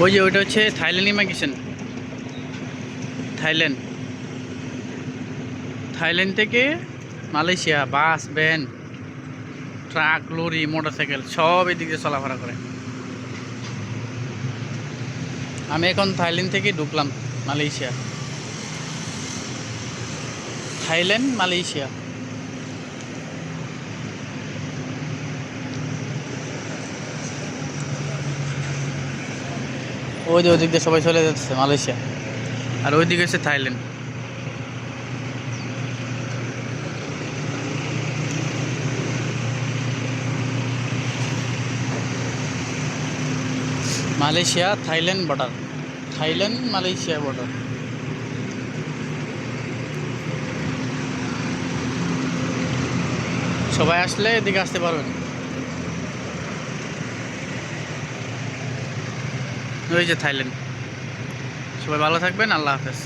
ওই যে ওইটা হচ্ছে থাইল্যান্ড ইমাগ্রেশন। থাইল্যান্ড। থাইল্যান্ড থেকে Malaysia, bus, van, truck, lorry, motorcycle সব এদিকে চলাফেরা করে। আমি এখন থাইল্যান্ড থেকে ঢুকলাম, মালয়েশিয়া। Thailand, Malaysia. ওই যে ওদিক দিয়ে সবাই চলে যাচ্ছে মালয়েশিয়া। আর ওই দিকে হচ্ছে Thailand. Malaysia Thailand border Thailand Malaysia border সবাই আসলে এদিকে আসতে পারবেন। যে থাইল্যান্ড। সবাই ভালো থাকবেন আল্লাহ হাফেজ।